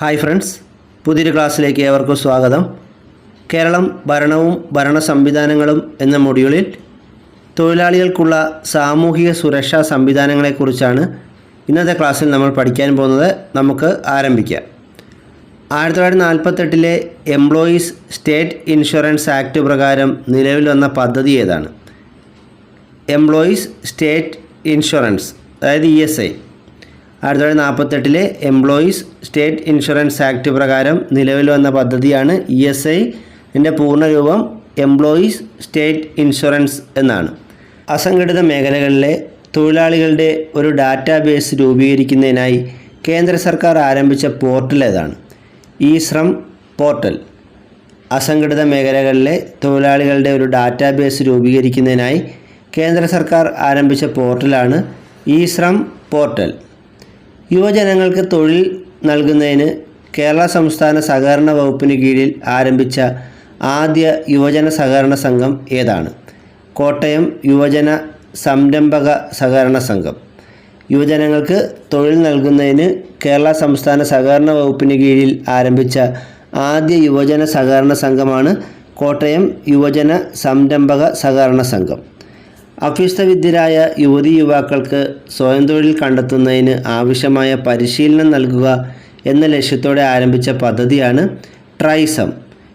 Hi friends പുതിയൊരു ക്ലാസ്സിലേക്ക് ഏവർക്കും സ്വാഗതം. കേരളം ഭരണവും ഭരണ സംവിധാനങ്ങളും എന്ന മൊഡ്യൂളിൽ തൊഴിലാളികൾക്കുള്ള സാമൂഹിക സുരക്ഷാ സംവിധാനങ്ങളെക്കുറിച്ചാണ് ഇന്നത്തെ ക്ലാസ്സിൽ നമ്മൾ പഠിക്കാൻ പോകുന്നത്. നമുക്ക് ആരംഭിക്കാം. ആയിരത്തി തൊള്ളായിരത്തി നാൽപ്പത്തെട്ടിലെ എംപ്ലോയീസ് സ്റ്റേറ്റ് ഇൻഷുറൻസ് ആക്ട് പ്രകാരം നിലവിൽ വന്ന പദ്ധതി ഏതാണ്? എംപ്ലോയീസ് സ്റ്റേറ്റ് ഇൻഷുറൻസ് അതായത് ഇ എസ് ഐ ആയിരത്തി തൊള്ളായിരത്തി നാൽപ്പത്തെട്ടിലെ എംപ്ലോയീസ് സ്റ്റേറ്റ് ഇൻഷുറൻസ് ആക്ട് പ്രകാരം നിലവിൽ വന്ന പദ്ധതിയാണ് ഇ എസ് ഐ ഇതിന്റെ പൂർണരൂപം എംപ്ലോയീസ് സ്റ്റേറ്റ് ഇൻഷുറൻസ് എന്നാണ്. അസംഘടിത മേഖലകളിലെ തൊഴിലാളികളുടെ ഒരു ഡാറ്റാബേസ് രൂപീകരിക്കുന്നതിനായി കേന്ദ്ര സർക്കാർ ആരംഭിച്ച പോർട്ടൽ ഏതാണ്? E Shram portal. അസംഘടിത മേഖലകളിലെ തൊഴിലാളികളുടെ ഒരു ഡാറ്റാബേസ് രൂപീകരിക്കുന്നതിനായി കേന്ദ്ര സർക്കാർ ആരംഭിച്ച പോർട്ടലാണ് ഇ ശ്രം പോർട്ടൽ. യുവജനങ്ങൾക്ക് തൊഴിൽ നൽകുന്നതിന് കേരള സംസ്ഥാന സഹകരണ വകുപ്പിന് കീഴിൽ ആരംഭിച്ച ആദ്യ യുവജന സഹകരണ സംഘം ഏതാണ്? കോട്ടയം യുവജന സംരംഭക സഹകരണ സംഘം. യുവജനങ്ങൾക്ക് തൊഴിൽ നൽകുന്നതിന് കേരള സംസ്ഥാന സഹകരണ വകുപ്പിന് കീഴിൽ ആരംഭിച്ച ആദ്യ യുവജന സഹകരണ സംഘമാണ് കോട്ടയം യുവജന സംരംഭക സഹകരണ സംഘം. അഭ്യസ്തവിദ്യരായ യുവതി യുവാക്കൾക്ക് സ്വയം തൊഴിൽ കണ്ടെത്തുന്നതിന് ആവശ്യമായ പരിശീലനം നൽകുക എന്ന ലക്ഷ്യത്തോടെ ആരംഭിച്ച പദ്ധതിയാണ് ട്രൈസം.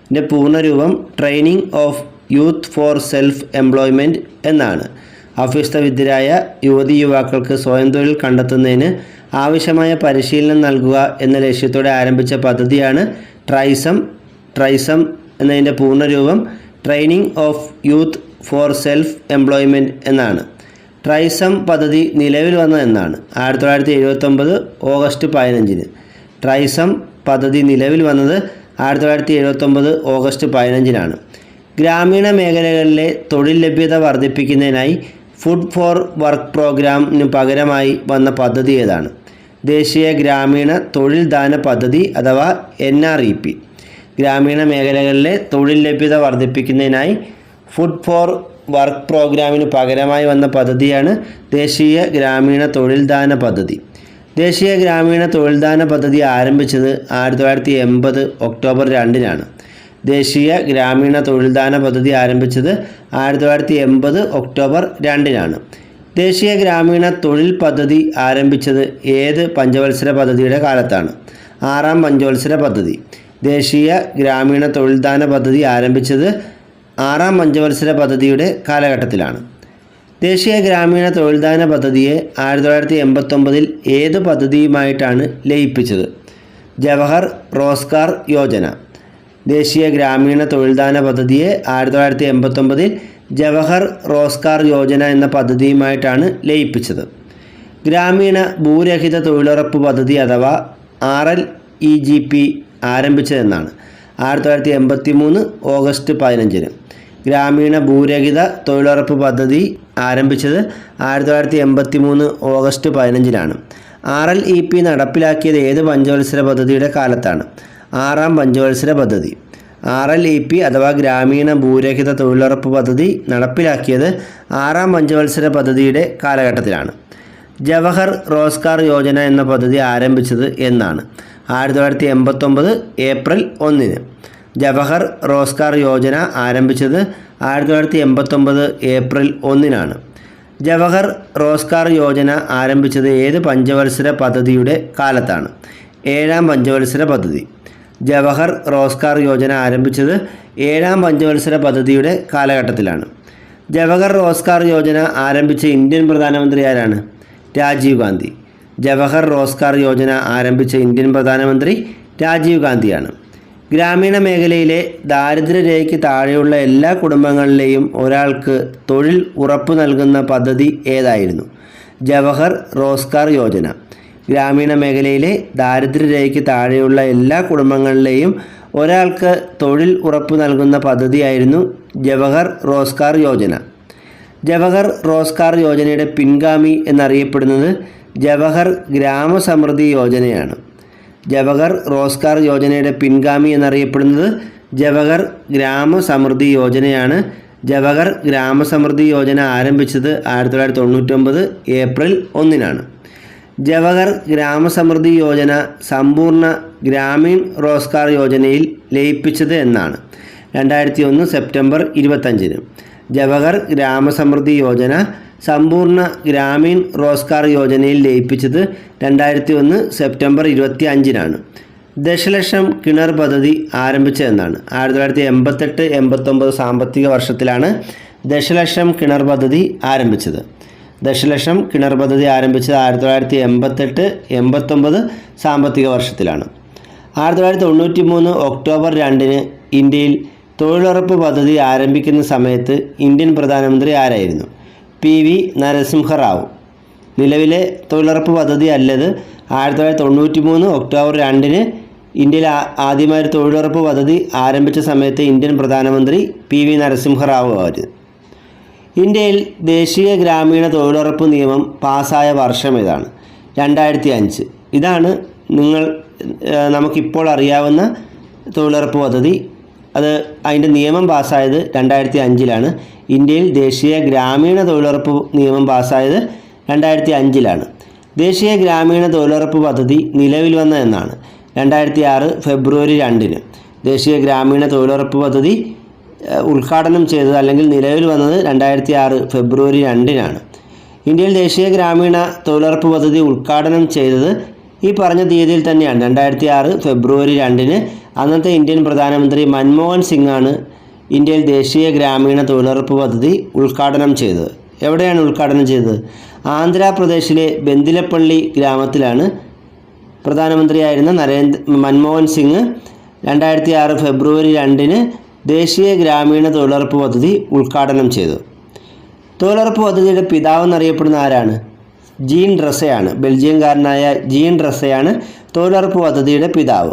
ഇതിന്റെ പൂർണരൂപം training of youth for self employment എന്നാണ്. അഭ്യസ്തവിദ്യരായ യുവതി യുവാക്കൾക്ക് സ്വയം തൊഴിൽ കണ്ടെത്തുന്നതിന് ആവശ്യമായ പരിശീലനം നൽകുക എന്ന ലക്ഷ്യത്തോടെ ആരംഭിച്ച പദ്ധതിയാണ് ട്രൈസം. ട്രൈസം എന്നതിന്റെ പൂർണരൂപം training of youth for self employment എന്നാണ്. ട്രൈസം പദ്ധതി നിലവിൽ വന്ന എന്നാണ്. ആയിരത്തി തൊള്ളായിരത്തി എഴുപത്തൊമ്പത് ഓഗസ്റ്റ് പതിനഞ്ചിന്. ട്രൈസം പദ്ധതി നിലവിൽ വന്നത് ആയിരത്തി തൊള്ളായിരത്തി എഴുപത്തൊമ്പത് ഓഗസ്റ്റ് പതിനഞ്ചിനാണ്. ഗ്രാമീണ മേഖലകളിലെ തൊഴിൽ ലഭ്യത വർദ്ധിപ്പിക്കുന്നതിനായി ഫുഡ് ഫോർ വർക്ക് പ്രോഗ്രാമിന് പകരമായി വന്ന പദ്ധതി ഏതാണ്? ദേശീയ ഗ്രാമീണ തൊഴിൽ ദാന പദ്ധതി അഥവാ എൻ ആർ ഇ പി ഗ്രാമീണ മേഖലകളിലെ തൊഴിൽ ലഭ്യത വർദ്ധിപ്പിക്കുന്നതിനായി ഫുഡ് ഫോർ വർക്ക് പ്രോഗ്രാമിന് പകരമായി വന്ന പദ്ധതിയാണ് ദേശീയ ഗ്രാമീണ തൊഴിൽദാന പദ്ധതി. ദേശീയ ഗ്രാമീണ തൊഴിൽദാന പദ്ധതി ആരംഭിച്ചത് ആയിരത്തി തൊള്ളായിരത്തി എൺപത് ഒക്ടോബർ രണ്ടിനാണ്. ദേശീയ ഗ്രാമീണ തൊഴിൽദാന പദ്ധതി ആരംഭിച്ചത് ആയിരത്തി തൊള്ളായിരത്തി എൺപത് ഒക്ടോബർ രണ്ടിനാണ്. ദേശീയ ഗ്രാമീണ തൊഴിൽ പദ്ധതി ആരംഭിച്ചത് ഏത് പഞ്ചവത്സര പദ്ധതിയുടെ കാലത്താണ്? ആറാം പഞ്ചവത്സര പദ്ധതി. ദേശീയ ഗ്രാമീണ തൊഴിൽദാന പദ്ധതി ആരംഭിച്ചത് ആറാം പഞ്ചവത്സര പദ്ധതിയുടെ കാലഘട്ടത്തിലാണ്. ദേശീയ ഗ്രാമീണ തൊഴിൽദാന പദ്ധതിയെ ആയിരത്തി തൊള്ളായിരത്തി എൺപത്തൊമ്പതിൽ ഏത് പദ്ധതിയുമായിട്ടാണ് ലയിപ്പിച്ചത്? ജവഹർ റോസ്കാർ യോജന. ദേശീയ ഗ്രാമീണ തൊഴിൽദാന പദ്ധതിയെ ആയിരത്തി തൊള്ളായിരത്തി എൺപത്തൊമ്പതിൽ ജവഹർ റോസ്കാർ യോജന എന്ന പദ്ധതിയുമായിട്ടാണ് ലയിപ്പിച്ചത്. ഗ്രാമീണ ഭൂരഹിത തൊഴിലുറപ്പ് പദ്ധതി അഥവാ R L E G P ആരംഭിച്ചതെന്നാണ്. ആയിരത്തി തൊള്ളായിരത്തി എൺപത്തി മൂന്ന് ഓഗസ്റ്റ് പതിനഞ്ചിന്. ഗ്രാമീണ ഭൂരഹിത തൊഴിലുറപ്പ് പദ്ധതി ആരംഭിച്ചത് ആയിരത്തി തൊള്ളായിരത്തി എൺപത്തി മൂന്ന് ഓഗസ്റ്റ് പതിനഞ്ചിനാണ്. ആർ എൽ ഇ പി നടപ്പിലാക്കിയത് ഏത് പഞ്ചവത്സര പദ്ധതിയുടെ കാലത്താണ്? ആറാം പഞ്ചവത്സര പദ്ധതി. ആർ എൽ ഇ പി അഥവാ ഗ്രാമീണ ഭൂരഹിത തൊഴിലുറപ്പ് പദ്ധതി നടപ്പിലാക്കിയത് ആറാം പഞ്ചവത്സര പദ്ധതിയുടെ കാലഘട്ടത്തിലാണ്. ജവഹർ റോസ്കാർ യോജന എന്ന പദ്ധതി ആരംഭിച്ചത് എന്നാണ്. ആയിരത്തി തൊള്ളായിരത്തി എൺപത്തൊമ്പത് ഏപ്രിൽ ഒന്നിന്. ജവഹർ റോസ്കാർ യോജന ആരംഭിച്ചത് ആയിരത്തി തൊള്ളായിരത്തി എൺപത്തൊമ്പത് ഏപ്രിൽ ഒന്നിനാണ്. ജവഹർ റോസ്കാർ യോജന ആരംഭിച്ചത് ഏത് പഞ്ചവത്സര പദ്ധതിയുടെ കാലത്താണ്? ഏഴാം പഞ്ചവത്സര പദ്ധതി. ജവഹർ റോസ്കാർ യോജന ആരംഭിച്ചത് ഏഴാം പഞ്ചവത്സര പദ്ധതിയുടെ കാലഘട്ടത്തിലാണ്. ജവഹർ റോസ്കാർ യോജന ആരംഭിച്ച ഇന്ത്യൻ പ്രധാനമന്ത്രി ആരാണ്? രാജീവ് ഗാന്ധി. ജവഹർ റോസ്കാർ യോജന ആരംഭിച്ച ഇന്ത്യൻ പ്രധാനമന്ത്രി രാജീവ് ഗാന്ധിയാണ്. ഗ്രാമീണ മേഖലയിലെ ദാരിദ്ര്യരേഖയ്ക്ക് താഴെയുള്ള എല്ലാ കുടുംബങ്ങളിലെയും ഒരാൾക്ക് തൊഴിൽ ഉറപ്പു നൽകുന്ന പദ്ധതി ഏതായിരുന്നു? ജവഹർ റോസ്കാർ യോജന. ഗ്രാമീണ മേഖലയിലെ ദാരിദ്ര്യരേഖയ്ക്ക് താഴെയുള്ള എല്ലാ കുടുംബങ്ങളിലെയും ഒരാൾക്ക് തൊഴിൽ ഉറപ്പു നൽകുന്ന പദ്ധതിയായിരുന്നു ജവഹർ റോസ്കാർ യോജന. ജവഹർ റോസ്കാർ യോജനയുടെ പിൻഗാമി എന്നറിയപ്പെടുന്നത് ജവഹർ ഗ്രാമസമൃദ്ധി യോജനയാണ്. ജവഹർ റോസ്കാർ യോജനയുടെ പിൻഗാമി എന്നറിയപ്പെടുന്നത് ജവഹർ ഗ്രാമസമൃദ്ധി യോജനയാണ്. ജവഹർ ഗ്രാമസമൃദ്ധി യോജന ആരംഭിച്ചത് ആയിരത്തി തൊള്ളായിരത്തി തൊണ്ണൂറ്റൊമ്പത് ഏപ്രിൽ ഒന്നിനാണ്. ജവഹർ ഗ്രാമസമൃദ്ധി യോജന സമ്പൂർണ ഗ്രാമീൺ റോസ്കാർ യോജനയിൽ ലയിപ്പിച്ചത് എന്നാണ്. രണ്ടായിരത്തി ഒന്ന് സെപ്റ്റംബർ ഇരുപത്തഞ്ചിന്. ജവഹർ ഗ്രാമസമൃദ്ധി യോജന സമ്പൂർണ ഗ്രാമീൺ റോസ്കാർ യോജനയിൽ ലയിപ്പിച്ചത് രണ്ടായിരത്തി ഒന്ന് സെപ്റ്റംബർ ഇരുപത്തി അഞ്ചിനാണ് ദശലക്ഷം കിണർ പദ്ധതി ആരംഭിച്ചതെന്നാണ് ആയിരത്തി തൊള്ളായിരത്തി എൺപത്തെട്ട് എൺപത്തൊമ്പത് സാമ്പത്തിക വർഷത്തിലാണ് ദശലക്ഷം കിണർ പദ്ധതി ആരംഭിച്ചത്. ദശലക്ഷം കിണർ പദ്ധതി ആരംഭിച്ചത് ആയിരത്തി തൊള്ളായിരത്തി എൺപത്തെട്ട് എൺപത്തൊമ്പത് സാമ്പത്തിക വർഷത്തിലാണ്. ആയിരത്തി തൊള്ളായിരത്തി തൊണ്ണൂറ്റി മൂന്ന് ഒക്ടോബർ രണ്ടിന് ഇന്ത്യയിൽ തൊഴിലുറപ്പ് പദ്ധതി ആരംഭിക്കുന്ന സമയത്ത് ഇന്ത്യൻ പ്രധാനമന്ത്രി ആരായിരുന്നു? P V Narasimha Rao. നിലവിലെ തൊഴിലുറപ്പ് പദ്ധതി അല്ലത് ആയിരത്തി തൊള്ളായിരത്തി തൊണ്ണൂറ്റി മൂന്ന് ഒക്ടോബർ രണ്ടിന് ഇന്ത്യയിൽ ആദ്യമായി ഒരു തൊഴിലുറപ്പ് പദ്ധതി ആരംഭിച്ച സമയത്ത് ഇന്ത്യൻ പ്രധാനമന്ത്രി പി വി നരസിംഹറാവു ആയിരുന്നു ഇന്ത്യയിൽ ദേശീയ ഗ്രാമീണ തൊഴിലുറപ്പ് നിയമം പാസ്സായ വർഷം ഇതാണ് രണ്ടായിരത്തി അഞ്ച് ഇതാണ് നിങ്ങൾ നമുക്കിപ്പോൾ അറിയാവുന്ന തൊഴിലുറപ്പ് പദ്ധതി. അത് അതിന്റെ നിയമം പാസ്സായത് രണ്ടായിരത്തി അഞ്ചിലാണ് ഇന്ത്യയിൽ ദേശീയ ഗ്രാമീണ തൊഴിലുറപ്പ് നിയമം പാസ്സായത് രണ്ടായിരത്തി അഞ്ചിലാണ് ദേശീയ ഗ്രാമീണ തൊഴിലുറപ്പ് പദ്ധതി നിലവിൽ വന്ന എന്നാണ്. രണ്ടായിരത്തി ആറ് ഫെബ്രുവരി രണ്ടിന് ദേശീയ ഗ്രാമീണ തൊഴിലുറപ്പ് പദ്ധതി ഉദ്ഘാടനം ചെയ്തത് അല്ലെങ്കിൽ നിലവിൽ വന്നത് രണ്ടായിരത്തി ആറ് ഫെബ്രുവരി രണ്ടിനാണ്. ഇന്ത്യയിൽ ദേശീയ ഗ്രാമീണ തൊഴിലുറപ്പ് പദ്ധതി ഉദ്ഘാടനം ചെയ്തത് ഈ പറഞ്ഞ തീയതിയിൽ തന്നെയാണ്. രണ്ടായിരത്തി ആറ് ഫെബ്രുവരി രണ്ടിന് അന്നത്തെ ഇന്ത്യൻ പ്രധാനമന്ത്രി മൻമോഹൻ സിംഗ് ആണ് ഇന്ത്യയിൽ ദേശീയ ഗ്രാമീണ തൊഴിലുറപ്പ് പദ്ധതി ഉദ്ഘാടനം ചെയ്തത്. എവിടെയാണ് ഉദ്ഘാടനം ചെയ്തത്? ആന്ധ്രാപ്രദേശിലെ ബന്ദിലപ്പള്ളി ഗ്രാമത്തിലാണ് പ്രധാനമന്ത്രിയായിരുന്ന നരേന്ദ്ര മൻമോഹൻ സിംഗ് രണ്ടായിരത്തി ആറ് ഫെബ്രുവരി രണ്ടിന് ദേശീയ ഗ്രാമീണ തൊഴിലുറപ്പ് പദ്ധതി ഉദ്ഘാടനം ചെയ്തു. തൊഴിലുറപ്പ് പദ്ധതിയുടെ പിതാവ് എന്നറിയപ്പെടുന്ന ആരാണ്? ജീൻ ഡ്രസയാണ് ബെൽജിയംകാരനായ ജീൻ ഡ്രസയാണ് തൊഴിലുറപ്പ് പദ്ധതിയുടെ പിതാവ്.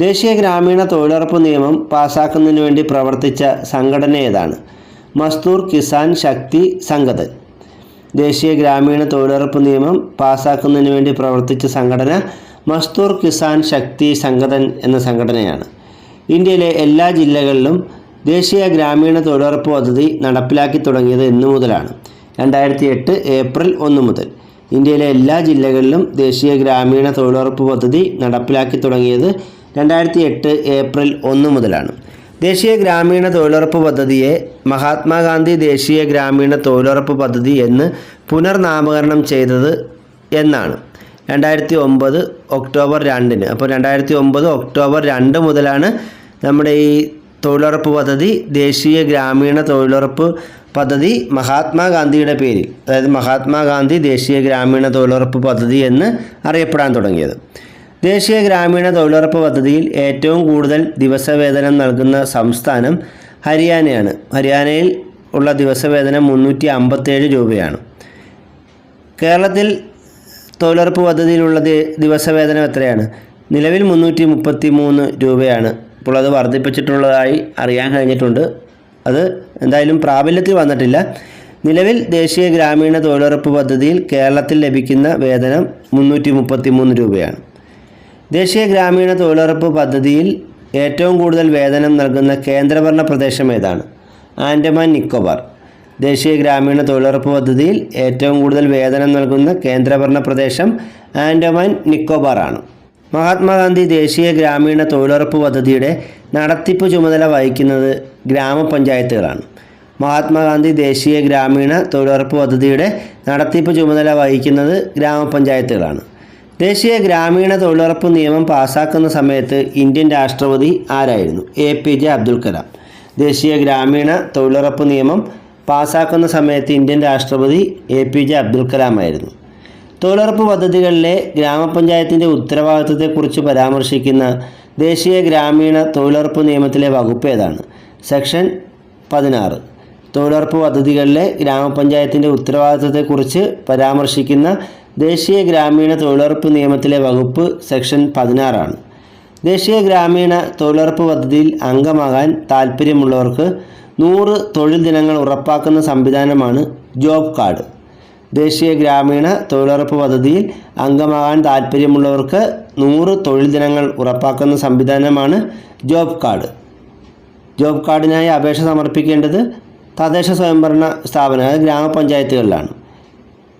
ദേശീയ ഗ്രാമീണ തൊഴിലുറപ്പ് നിയമം പാസാക്കുന്നതിന് വേണ്ടി പ്രവർത്തിച്ച സംഘടന ഏതാണ്? മസ്തൂർ കിസാൻ ശക്തി സംഗതൻ. ദേശീയ ഗ്രാമീണ തൊഴിലുറപ്പ് നിയമം പാസാക്കുന്നതിന് വേണ്ടി പ്രവർത്തിച്ച സംഘടന മസ്തൂർ കിസാൻ ശക്തി സംഗതൻ എന്ന സംഘടനയാണ്. ഇന്ത്യയിലെ എല്ലാ ജില്ലകളിലും ദേശീയ ഗ്രാമീണ തൊഴിലുറപ്പ് പദ്ധതി നടപ്പിലാക്കി തുടങ്ങിയത് എന്നു മുതലാണ്. രണ്ടായിരത്തി എട്ട് ഏപ്രിൽ ഒന്ന് മുതൽ. ഇന്ത്യയിലെ എല്ലാ ജില്ലകളിലും ദേശീയ ഗ്രാമീണ തൊഴിലുറപ്പ് പദ്ധതി നടപ്പിലാക്കി തുടങ്ങിയത് രണ്ടായിരത്തി എട്ട് ഏപ്രിൽ ഒന്ന് മുതലാണ്. ദേശീയ ഗ്രാമീണ തൊഴിലുറപ്പ് പദ്ധതിയെ മഹാത്മാഗാന്ധി ദേശീയ ഗ്രാമീണ തൊഴിലുറപ്പ് പദ്ധതി എന്ന് പുനർനാമകരണം ചെയ്തത് എന്നാണ്. രണ്ടായിരത്തി ഒമ്പത് ഒക്ടോബർ രണ്ടിന്. അപ്പോൾ രണ്ടായിരത്തി ഒമ്പത് ഒക്ടോബർ രണ്ട് മുതലാണ് നമ്മുടെ ഈ തൊഴിലുറപ്പ് പദ്ധതി ദേശീയ ഗ്രാമീണ തൊഴിലുറപ്പ് പദ്ധതി മഹാത്മാഗാന്ധിയുടെ പേരിൽ അതായത് മഹാത്മാഗാന്ധി ദേശീയ ഗ്രാമീണ തൊഴിലുറപ്പ് പദ്ധതി എന്ന് അറിയപ്പെടാൻ തുടങ്ങിയത്. ദേശീയ ഗ്രാമീണ തൊഴിലുറപ്പ് പദ്ധതിയിൽ ഏറ്റവും കൂടുതൽ ദിവസവേതനം നൽകുന്ന സംസ്ഥാനം ഹരിയാനയാണ്. ഹരിയാനയിൽ ഉള്ള ദിവസവേതനം മുന്നൂറ്റി അമ്പത്തേഴ് രൂപയാണ്. കേരളത്തിൽ തൊഴിലുറപ്പ് പദ്ധതിയിലുള്ള ദിവസവേതനം എത്രയാണ്? നിലവിൽ മുന്നൂറ്റി മുപ്പത്തി മൂന്ന് രൂപയാണ്. ഇപ്പോൾ അത് വർദ്ധിപ്പിച്ചിട്ടുള്ളതായി അറിയാൻ കഴിഞ്ഞിട്ടുണ്ട്. അത് എന്തായാലും പ്രാബല്യത്തിൽ വന്നിട്ടില്ല. നിലവിൽ ദേശീയ ഗ്രാമീണ തൊഴിലുറപ്പ് പദ്ധതിയിൽ കേരളത്തിൽ ലഭിക്കുന്ന വേതനം മുന്നൂറ്റി മുപ്പത്തി മൂന്ന് രൂപയാണ്. ദേശീയ ഗ്രാമീണ തൊഴിലുറപ്പ് പദ്ധതിയിൽ ഏറ്റവും കൂടുതൽ വേതനം നൽകുന്ന കേന്ദ്രഭരണ പ്രദേശം ഏതാണ്? ആൻഡമാൻ നിക്കോബാർ. ദേശീയ ഗ്രാമീണ തൊഴിലുറപ്പ് പദ്ധതിയിൽ ഏറ്റവും കൂടുതൽ വേതനം നൽകുന്ന കേന്ദ്രഭരണ പ്രദേശം ആൻഡമാൻ നിക്കോബാർ ആണ് മഹാത്മാഗാന്ധി ദേശീയ ഗ്രാമീണ തൊഴിലുറപ്പ് പദ്ധതിയുടെ നടത്തിപ്പ് ചുമതല വഹിക്കുന്നത് ഗ്രാമപഞ്ചായത്തുകളാണ്. മഹാത്മാഗാന്ധി ദേശീയ ഗ്രാമീണ തൊഴിലുറപ്പ് പദ്ധതിയുടെ നടത്തിപ്പ് ചുമതല വഹിക്കുന്നത് ഗ്രാമപഞ്ചായത്തുകളാണ്. ദേശീയ ഗ്രാമീണ തൊഴിലുറപ്പ് നിയമം പാസാക്കുന്ന സമയത്ത് ഇന്ത്യൻ രാഷ്ട്രപതി ആരായിരുന്നു? A P J Abdul Kalam. ദേശീയ ഗ്രാമീണ തൊഴിലുറപ്പ് നിയമം പാസാക്കുന്ന സമയത്ത് ഇന്ത്യൻ രാഷ്ട്രപതി A P J Abdul Kalam ആയിരുന്നു. തൊഴിലുറപ്പ് പദ്ധതികളിലെ ഗ്രാമപഞ്ചായത്തിന്റെ ഉത്തരവാദിത്വത്തെക്കുറിച്ച് പരാമർശിക്കുന്ന ദേശീയ ഗ്രാമീണ തൊഴിലുറപ്പ് നിയമത്തിലെ വകുപ്പ് ഏതാണ്? സെക്ഷൻ പതിനാറ്. തൊഴിലുറപ്പ് പദ്ധതികളിലെ ഗ്രാമപഞ്ചായത്തിന്റെ ഉത്തരവാദിത്വത്തെക്കുറിച്ച് പരാമർശിക്കുന്ന ദേശീയ ഗ്രാമീണ തൊഴിലുറപ്പ് നിയമത്തിലെ വകുപ്പ് സെക്ഷൻ പതിനാറാണ്. ദേശീയ ഗ്രാമീണ തൊഴിലുറപ്പ് പദ്ധതിയിൽ അംഗമാകാൻ താൽപ്പര്യമുള്ളവർക്ക് നൂറ് തൊഴിൽ ദിനങ്ങൾ ഉറപ്പാക്കുന്ന സംവിധാനമാണ് ജോബ് കാർഡ്. ദേശീയ ഗ്രാമീണ തൊഴിലുറപ്പ് പദ്ധതിയിൽ അംഗമാകാൻ താൽപ്പര്യമുള്ളവർക്ക് നൂറ് തൊഴിൽ ദിനങ്ങൾ ഉറപ്പാക്കുന്ന സംവിധാനമാണ് ജോബ് കാർഡ്. ജോബ് കാർഡിനായി അപേക്ഷ സമർപ്പിക്കേണ്ടത് തദ്ദേശ സ്വയംഭരണ സ്ഥാപനമായ ഗ്രാമപഞ്ചായത്തുകളിലാണ്.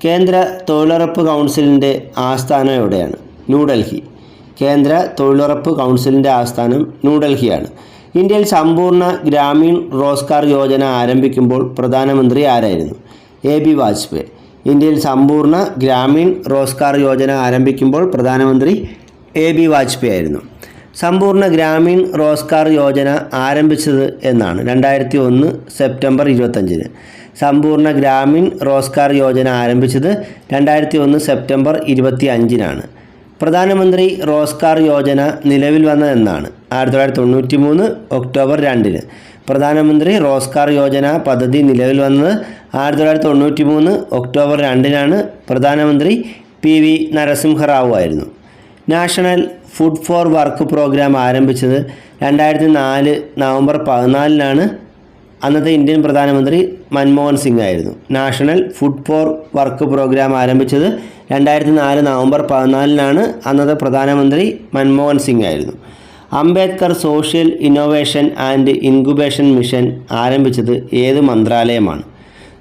കേന്ദ്ര തൊഴിലുറപ്പ് കൗൺസിലിന്റെ ആസ്ഥാനം എവിടെയാണ് ന്യൂഡൽഹി. കേന്ദ്ര തൊഴിലുറപ്പ് കൗൺസിലിന്റെ ആസ്ഥാനം ന്യൂഡൽഹിയാണ്. ഇന്ത്യയിൽ സമ്പൂർണ ഗ്രാമീൺ റോസ്കാർ യോജന ആരംഭിക്കുമ്പോൾ പ്രധാനമന്ത്രി ആരായിരുന്നു? A B Vajpayee. ഇന്ത്യയിൽ സമ്പൂർണ ഗ്രാമീൺ റോസ്കാർ യോജന ആരംഭിക്കുമ്പോൾ പ്രധാനമന്ത്രി എ ബി വാജ്പേയി ആയിരുന്നു. സമ്പൂർണ ഗ്രാമീൺ റോസ്കാർ യോജന ആരംഭിച്ചത് എന്നാണ് രണ്ടായിരത്തി ഒന്ന് സെപ്റ്റംബർ ഇരുപത്തഞ്ചിന്. സമ്പൂർണ ഗ്രാമീൺ റോസ്കാർ യോജന ആരംഭിച്ചത് രണ്ടായിരത്തി ഒന്ന് സെപ്റ്റംബർ ഇരുപത്തി അഞ്ചിനാണ് പ്രധാനമന്ത്രി റോസ്കാർ യോജന നിലവിൽ വന്നതെന്നാണ് ആയിരത്തി തൊള്ളായിരത്തി തൊണ്ണൂറ്റി മൂന്ന് ഒക്ടോബർ രണ്ടിന്. പ്രധാനമന്ത്രി റോസ്കാർ യോജന പദ്ധതി നിലവിൽ വന്നത് ആയിരത്തി തൊള്ളായിരത്തി തൊണ്ണൂറ്റി മൂന്ന് ഒക്ടോബർ രണ്ടിനാണ് പ്രധാനമന്ത്രി പി വി നരസിംഹറാവു ആയിരുന്നു. National food for work programme ആരംഭിച്ചത് രണ്ടായിരത്തി നാല് നവംബർ പതിനാലിനാണ്. അന്നത്തെ ഇന്ത്യൻ പ്രധാനമന്ത്രി മൻമോഹൻ സിംഗ് ആയിരുന്നു. National food for work programme ആരംഭിച്ചത് രണ്ടായിരത്തി നാല് നവംബർ പതിനാലിനാണ്. അന്നത്തെ പ്രധാനമന്ത്രി മൻമോഹൻ സിംഗ് ആയിരുന്നു. Ambedkar social innovation and incubation mission ആരംഭിച്ചത് ഏത് മന്ത്രാലയമാണ്?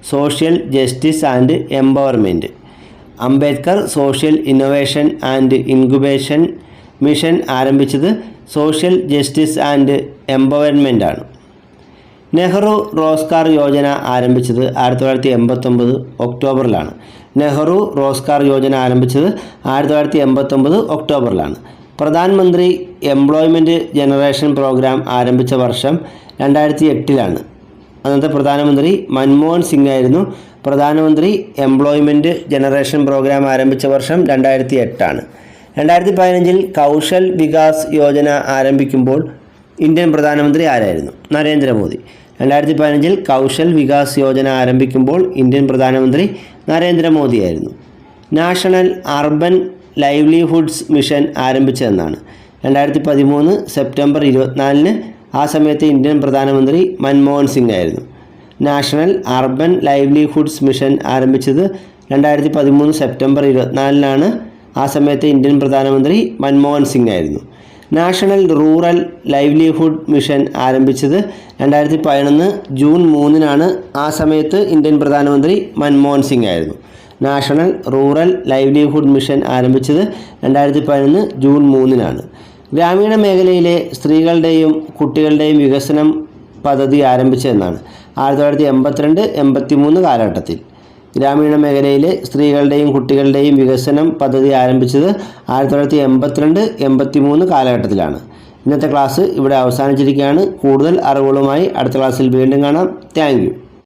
Social justice and empowerment Ambedkar social innovation and incubation mission ആരംഭിച്ചത് സോഷ്യൽ ജസ്റ്റിസ് ആൻഡ് എംപവർമെന്റ് ആണ്. നെഹ്റു റോസ്കാർ യോജന ആരംഭിച്ചത് ആയിരത്തി തൊള്ളായിരത്തി എൺപത്തൊമ്പത് ഒക്ടോബറിലാണ്. നെഹ്റു റോസ്കാർ യോജന ആരംഭിച്ചത് ആയിരത്തി തൊള്ളായിരത്തി എൺപത്തൊമ്പത് ഒക്ടോബറിലാണ്. പ്രധാനമന്ത്രി എംപ്ലോയ്മെന്റ് ജനറേഷൻ പ്രോഗ്രാം ആരംഭിച്ച വർഷം രണ്ടായിരത്തി എട്ടിലാണ് അന്നത്തെ പ്രധാനമന്ത്രി മൻമോഹൻ സിംഗ് ആയിരുന്നു. പ്രധാനമന്ത്രി എംപ്ലോയ്മെന്റ് ജനറേഷൻ പ്രോഗ്രാം ആരംഭിച്ച വർഷം രണ്ടായിരത്തി എട്ടാണ് രണ്ടായിരത്തി പതിനഞ്ചിൽ കൗശൽ വികാസ് യോജന ആരംഭിക്കുമ്പോൾ ഇന്ത്യൻ പ്രധാനമന്ത്രി ആരായിരുന്നു? നരേന്ദ്രമോദി. രണ്ടായിരത്തി പതിനഞ്ചിൽ കൗശൽ വികാസ് യോജന ആരംഭിക്കുമ്പോൾ ഇന്ത്യൻ പ്രധാനമന്ത്രി നരേന്ദ്രമോദിയായിരുന്നു നാഷണൽ അർബൻ ലൈവ്ലിഹുഡ്സ് മിഷൻ ആരംഭിച്ചതെന്നാണ്. രണ്ടായിരത്തി പതിമൂന്ന് സെപ്റ്റംബർ ഇരുപത്തിനാലിന് ആ സമയത്തെ ഇന്ത്യൻ പ്രധാനമന്ത്രി മൻമോഹൻ സിംഗ് ആയിരുന്നു നാഷണൽ അർബൻ ലൈവ്ലിഹുഡ്സ് മിഷൻ ആരംഭിച്ചത് രണ്ടായിരത്തി പതിമൂന്ന് സെപ്റ്റംബർ ഇരുപത്തിനാലിനാണ്. ആ സമയത്തെ ഇന്ത്യൻ പ്രധാനമന്ത്രി മൻമോഹൻ സിംഗ് ആയിരുന്നു നാഷണൽ റൂറൽ ലൈവ്ലിഹുഡ് മിഷൻ ആരംഭിച്ചത് രണ്ടായിരത്തി പതിനൊന്ന് ജൂൺ മൂന്നിനാണ്. ആ സമയത്ത് ഇന്ത്യൻ പ്രധാനമന്ത്രി മൻമോഹൻ സിംഗ് ആയിരുന്നു നാഷണൽ റൂറൽ ലൈവ്ലിഹുഡ് മിഷൻ ആരംഭിച്ചത് രണ്ടായിരത്തി പതിനൊന്ന് ജൂൺ മൂന്നിനാണ്. ഗ്രാമീണ മേഖലയിലെ സ്ത്രീകളുടെയും കുട്ടികളുടെയും വികസനം പദ്ധതി ആരംഭിച്ചതെന്നാണ് ആയിരത്തി തൊള്ളായിരത്തി എൺപത്തിരണ്ട് എൺപത്തി മൂന്ന് കാലഘട്ടത്തിൽ. ഗ്രാമീണ മേഖലയിലെ സ്ത്രീകളുടെയും കുട്ടികളുടെയും വികസനം പദ്ധതി ആരംഭിച്ചത് ആയിരത്തി തൊള്ളായിരത്തി എൺപത്തിരണ്ട് എൺപത്തി മൂന്ന് കാലഘട്ടത്തിലാണ്. ഇന്നത്തെ ക്ലാസ് ഇവിടെ അവസാനിച്ചിരിക്കുകയാണ്. കൂടുതൽ അറിവുകളുമായി അടുത്ത ക്ലാസ്സിൽ വീണ്ടും കാണാം. താങ്ക്